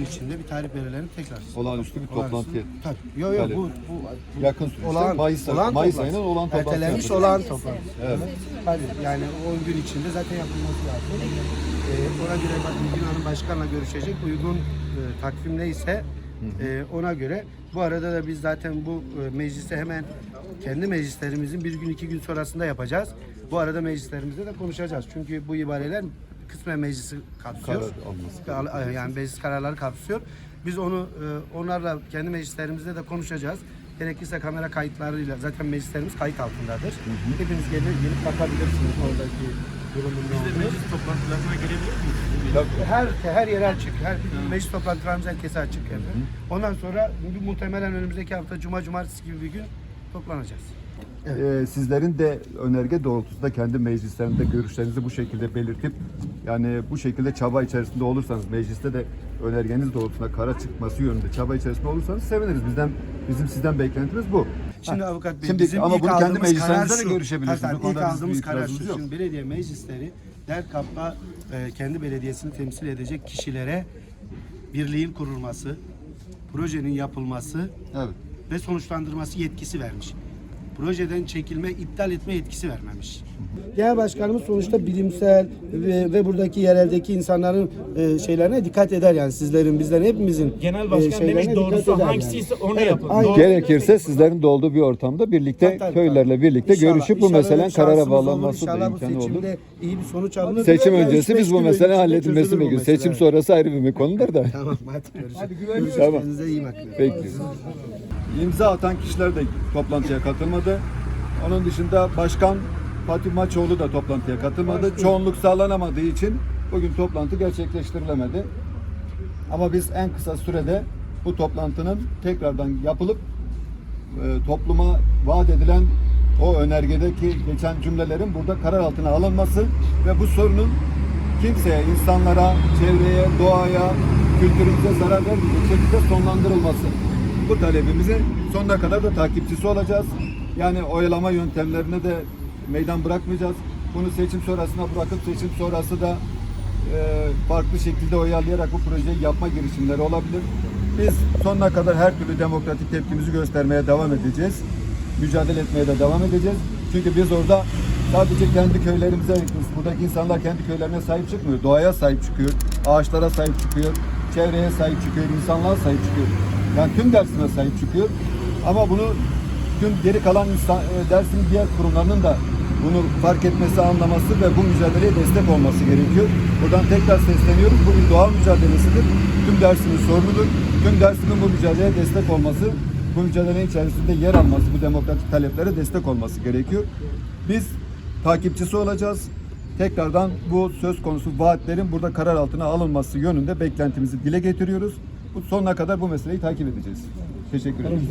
içinde bir tarih belirlenip tekrar. Olağanüstü bir toplantıya. Tabii. Yok yok bu, bu, bu Yakın süreçte olağan, Mayıs, olağan Mayıs ayının olağan toplantısı. Ertelenmiş yapılacak. olağan toplantı. Evet. Tabii yani 10 gün içinde zaten yapılması lazım. Ee, ona göre bak Hanım Başkan'la görüşecek. Uygun e, takvim neyse e, ona göre. Bu arada da biz zaten bu e, meclise hemen kendi meclislerimizin bir gün iki gün sonrasında yapacağız. Bu arada meclislerimizde de konuşacağız. Çünkü bu ibareler kısmen meclisi kapsıyor. Karar alması. Al- Yani meclis kararları kapsıyor. Biz onu e, onlarla kendi meclislerimizde de konuşacağız. Gerekirse kamera kayıtlarıyla zaten meclislerimiz kayıt altındadır. Hepiniz gelip, gelip bakabilirsiniz oradaki durumun ne olduğunu. Meclis toplantılarına gelebilir miyiz? Tabii. Her her yere açık. Her bütün meclis toplantılarımız herkese açık yani. Ondan sonra bu muhtemelen önümüzdeki hafta cuma cumartesi gibi bir gün toplanacağız. Ee, sizlerin de önerge doğrultusunda kendi meclislerinde görüşlerinizi bu şekilde belirtip yani bu şekilde çaba içerisinde olursanız mecliste de önergeniz doğrultusunda kara çıkması yönünde çaba içerisinde olursanız seviniriz. Bizden bizim sizden beklentimiz bu. Şimdi avukat bey şimdi bizim ama ilk bunu kendi aldığımız meclislerinizde karar de şu. görüşebilirsiniz. Hatta Bu konuda ilk bizim aldığımız bir karar itirazımız şu. yok. Şimdi belediye meclisleri DERKAP'la e, kendi belediyesini temsil edecek kişilere birliğin kurulması, projenin yapılması Evet. ve sonuçlandırması yetkisi vermiş. Projeden çekilme, iptal etme yetkisi vermemiş. Genel başkanımız sonuçta bilimsel ve, ve buradaki yereldeki insanların e, şeylerine dikkat eder yani sizlerin, bizlerin hepimizin Genel e, başkan şeylerine demiş dikkat doğrusu eder hangisiyse onu Evet, yapın. aynen. Doğru- Gerekirse sizlerin de olduğu bir ortamda birlikte Tabii, tabii, köylerle tabii. birlikte İnşallah, görüşüp bu inşallah meselenin öyle karara olur. bağlanması da İnşallah bu imkanı olur. seçimde iyi bir sonuç alınır. Seçim öncesi beş biz bu gün mesele halledilmesi çözülür bu mesele. Seçim sonrası ayrı bir konudur da. Tamam hadi görüşürüz. Tamam. Kendinize iyi bakın. Peki. İmza atan kişiler de toplantıya katılmadı. Onun dışında Başkan Fatih Maçoğlu da toplantıya katılmadı. Çoğunluk sağlanamadığı için bugün toplantı gerçekleştirilemedi. Ama biz en kısa sürede bu toplantının tekrardan yapılıp e, topluma vaat edilen o önergedeki geçen cümlelerin burada karar altına alınması ve bu sorunun kimseye, insanlara, çevreye, doğaya, kültürümüze zarar vermeyecek şekilde sonlandırılması. Bu talebimizin sonuna kadar da takipçisi olacağız. Yani oyalama yöntemlerine de meydan bırakmayacağız. Bunu seçim sonrasına bırakıp seçim sonrası da e, farklı şekilde oyalayarak bu projeyi yapma girişimleri olabilir. Biz sonuna kadar her türlü demokratik tepkimizi göstermeye devam edeceğiz. Mücadele etmeye de devam edeceğiz. Çünkü biz orada sadece kendi köylerimize, buradaki insanlar kendi köylerine sahip çıkmıyor. Doğaya sahip çıkıyor, ağaçlara sahip çıkıyor, çevreye sahip çıkıyor, insanlığa sahip çıkıyor. Yani tüm dersine sahip çıkıyor. Ama bunu tüm geri kalan insan, e, dersin diğer kurumlarının da bunu fark etmesi, anlaması ve bu mücadeleye destek olması gerekiyor. Buradan tekrar sesleniyoruz. Bu bir doğa mücadelesidir. Tüm dersinin sorunudur. Tüm dersimin bu mücadeleye destek olması, bu mücadelenin içerisinde yer alması, bu demokratik taleplere destek olması gerekiyor. Biz takipçisi olacağız. Tekrardan bu söz konusu vaatlerin burada karar altına alınması yönünde beklentimizi dile getiriyoruz. Sonuna kadar bu meseleyi takip edeceğiz. Teşekkür ederim.